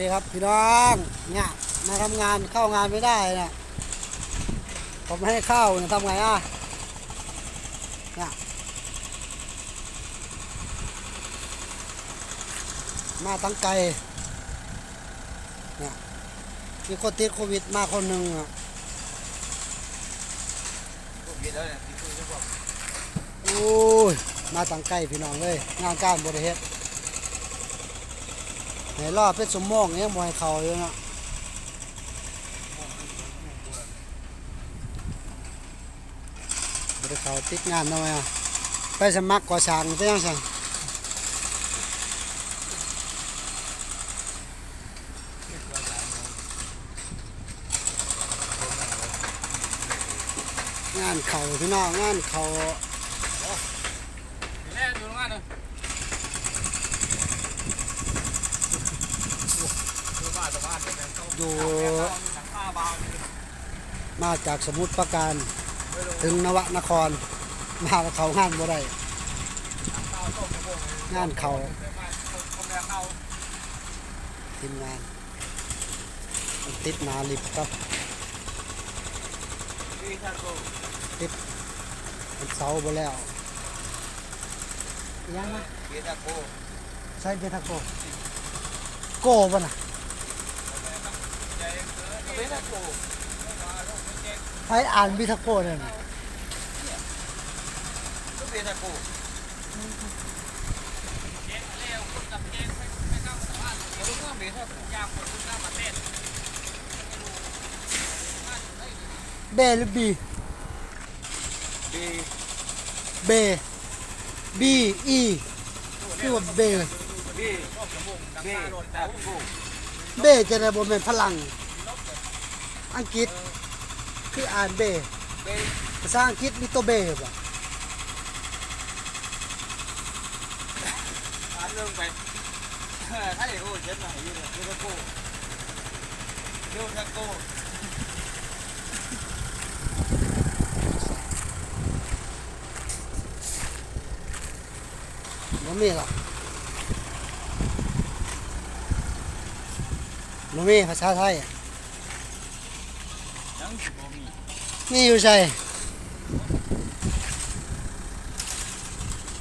ดีครับพี่น้องเนี่ยมาทำงานเข้างานไม่ได้นี่ยผมไม่ให้เข้าเนี่ยทำไงอะเนี่ยมาตั้งไกลเนี่ยมีคนติดโควิดมาคนหนึ่งอะพวกนี้แล้วเนี่ยที่คุยทุกคนโอ้ยมาตั้งไกลพี่น้องเลยงานการบริเฮ็ด ไหนรอบเป็นสมมองยังบ่ให้เขาอยู่เนาะบริเขาติดงานทำไมอะไปสมัครก่อสร้างไปยังไงงานเขาพี่น้องงานเขา แม่ดูงานเลยดูบ้านตะบ้านเลยนะเขา อยู่หลังคาบางมาจากสมุทรปราการ ถึงนวนคร มาแล้วเขางานบ่ได้ข้าวต้มกระโปงงานเขาแต่บ้านเขาแม่เขาทีมงานมันติดหนาลิฟต์ครับดีท่าโก้มันเสาบ่แล้วยังนะดีท่าโก้ใช้เบทาโกโก้ป่ะน่ะใจ เกินดีท่าโก้ใช้อ่านบิทาโกเนี่ยน่ะก็ดีท่าโก้เจ๊เลี้ยวคนกับเจ๊ไม่ไม่เข้าตะบ้านเดี๋ยวก็ดีท่าโก้ยางคนข้ามาเต้นเบหรือบีดีเบบีอีคือว่าเบดีดีท่าโก้เบจะได้บ่แม่นพลัง อังกฤษคืออ่านเบเบภาษาอังกฤษมีตัวเบบ่อ่านเรื่องไปถ้าอย่างกูเจ็ดหน่อยยืนยืนท่าโก้ยืนท่าโก้บ่มีหรอกบ่มีภาษาไทยอะ นี่อยู่ใช่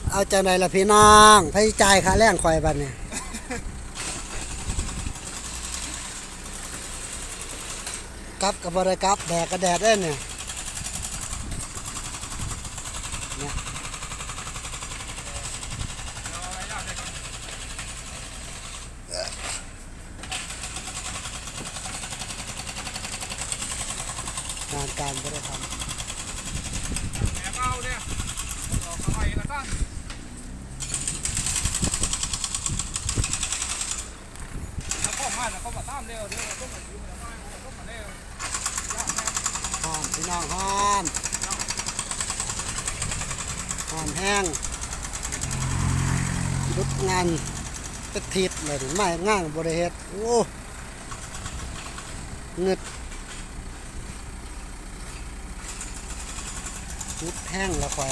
เอาจากไหนล่ะพี่น้องไผจ่ายค่าแรงคอยบันเนี่ยกลับกับบริกับแดกก็แดดได้เนี่ยานการบ่ได้ท แหมเอาเนี่ยออกมาใหม่ละตั้งแล้วก็ มาแล้วก็มาตามเร็วเดี๋ยวต้อมพี่น้องหอนห้อนแห้งรุดงานเป็นทิศเลยไม่ง่างบริเฮ็ดโอ้เงึดรุดแห้งละคอย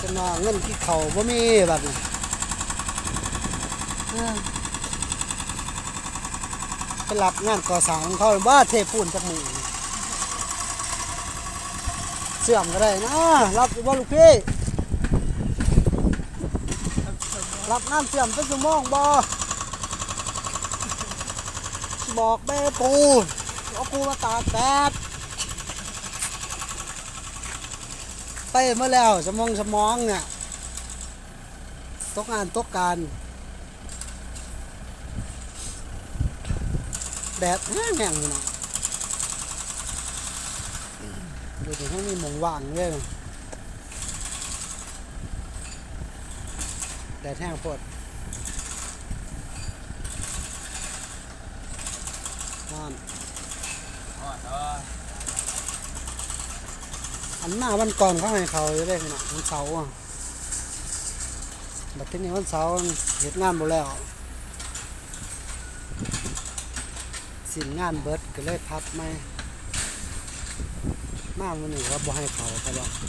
จะนอนเงินที่เขาบ่มีแบบนี้ ไปรับงานก่อสร้างเขาบ้าเทปูนจากมือเสื่อมก็ได้นะ รับบ่ลูกพี่ รับงานเสื่อมเป็นชั่วโมงบ่บอกแม่ปูเอาปูมาตากแดดไปเมื่อแล้วสมองสมองเนี่ยตกงานตกการ ดดแห้งแห้งอยู่นะดูถึงให้มีหมองว่างเลยนะแดดแห้งโพดนอนอ๋อเอออันหน้าวันก่อนเขาให้เขาจะได้ขนาดวันเสาร์อะบัดทีนี้วันเสาร์เหตุงานหมดแล้ว สิ้นงานเบิดก็เลยพับไม่มาวันนี้ว่าบ่ให้เขาตลอดค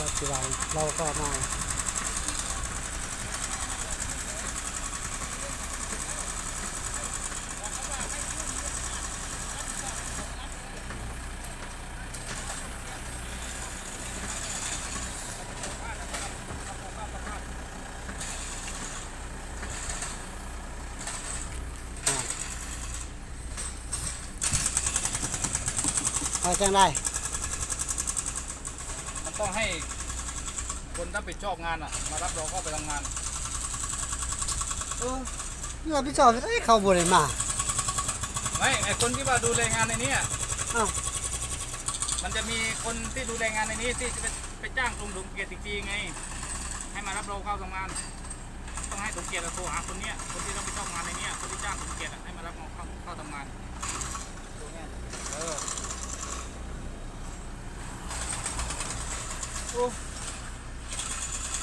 รับสิว่าเราก็มา เอาจังได้ มันต้องให้คนรับผิดชอบงานอะ มารับเราเข้าไปทำงาน เออเรื่องพี่จอบไม่ได้เข้าบ่ได้มาไม่ไอคนที่ว่าดูแลงานในนี้อะอ้าวมันจะมีคนที่ดูแลงานในนี้ที่จะไปไปจ้างกลุ่มสมเกียรติอีกทีไง ให้มารับเราเข้าทำงาน ต้องให้สมเกียรติอะโทรหาคนเนี้ยคนที่รับผิดชอบงานในเนี้ยคนที่จ้างสมเกียรติอะให้มารับเราเข้าเข้าทำงาน เออ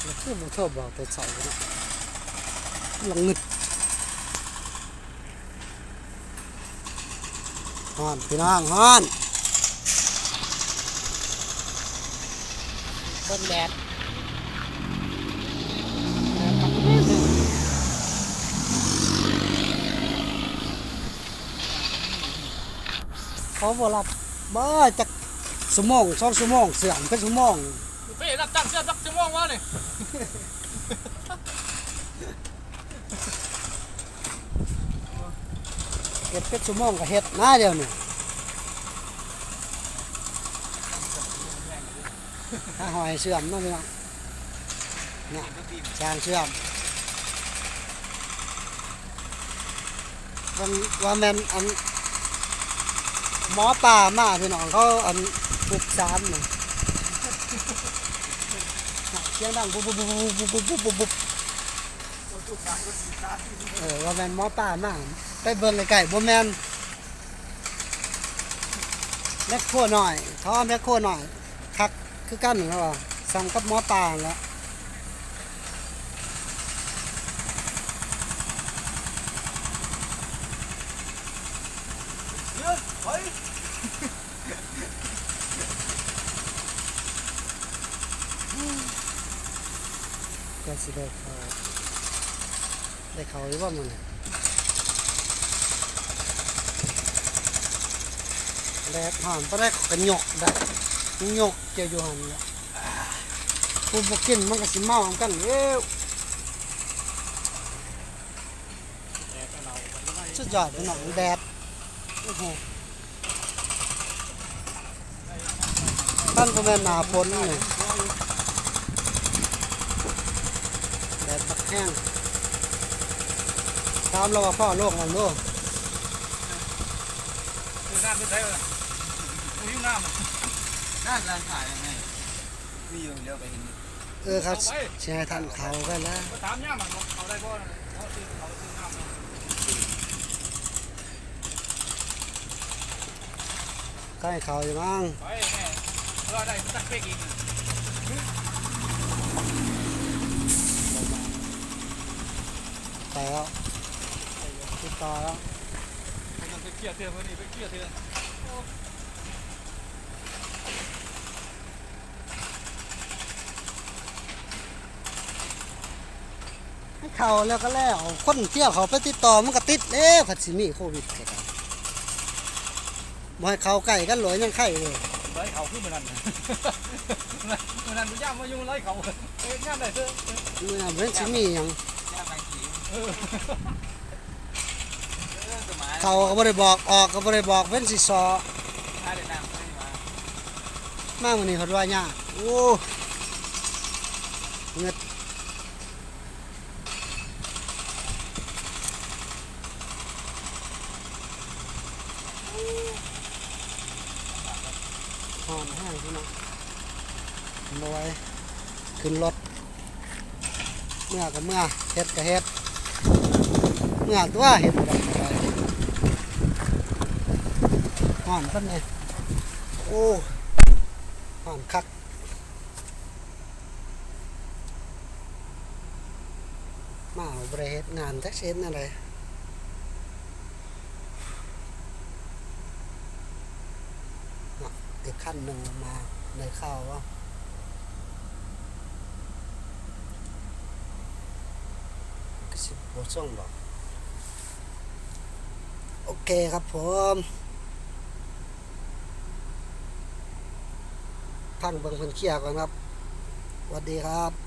แล้วคือบ่ชอบบอกแต่เช้าเนาะหลังงึดฮ้อนพี่น้องฮ้อนเบิ่งแดดแดดมันนิดหนึ่งเขาบ่รับบ่จักสมองสองสมองเสื่อมเป็นสมอง เป้รับจ้างเสื้อสักชั่วงวะเนี่ยเฮ็ดเป็นชั่วโมงก็เฮ็ดนะเดียวนี้ถ้าหอยเสื่อมเนาะพี่น้องเนี่ยจางเสื่อมวันวันแมนอันหมอป่ามาพี่น้องเขาอันปุบสามน่ะ เสียงดังปุ๊บปุ๊บปุ๊บปุ๊บปุ๊บปุ๊บปุ๊บเออว่าแมนหมอป่ามาไปเบิ่งไกลๆบ่แมนแม่โคหน่อยท้อแม่โคหน่อยคักคือกันแล้วว่าซ้ำกับหมอป่าแล้วเฮ้ย ก็สิได้เขาได้เขาหรือว่ามันแลกห่านบ่ได้เขาก็หยกได้หยกเกี่ยวอยู่หันแหละผู้บ่กินมันก็สิเมาเหมือนกันเอ้วสุดยอดพี่น้องแดดโอ้โหท่านบ่แม่นหนาฝนนี่แด ดตักแห้งตามเราว่าพ่อโลกมันโลกดูน้ำไม่ใช่เลยดูยิ้มน้ำอะน่าจะถ่ายยังไงมีอยู่เลี้ยวไปเห็นเออครับแชร์ทันเขากันแล้วก็ถามย่ามันเอาได้บ่นะเขาซื้อเขาซื้อน้ำมาใกล้เขาอยู่มั้งไปแม่เออได้สักเป๊กอีก ไปแล้วติดต่อแล้วไปเกี่ยวเทือนคนนี้ไปเกี่ยวเทือนให้เขาแล้วก็แล้วคนเที่ยวเขาไปติดต่อมันก็ติดเอ๊ะผัดสิมีโควิดก็ได้บ่ให้เขาใกล้กันหลอยยังไข่เลยไล่เขาขึ้นมานั่นมานั่นย่ามายุ่งไล่เขาเอ้ยงานได้เถอะเมื่อเว้นสิมีหยังแค่บางที เขาก็บ่ได้บอกออกก็บ่ได้บอกเว้นสิซอถ้าได้น้ำไม่มามามื้อนี้เพิ่นว่ายากโอ้เงหอนแห้งพี่น้องบ่ไหขึ้นรถเมื่อกับเมื่อเฮ็ดกับเฮ็ด เงาตัวเห็นได้หอนซั่นแน่โอ้หอนคักมาเอาบ่ดเฮ็ดงานทักเฮ็นอะไรอีกขั้นหนึ่งมาในข้าวว่าก็สิบโมงหร เคครับผมทั้งเบิ่งเพิ่นเคลียร์ก่อนครับสวัสดีครับ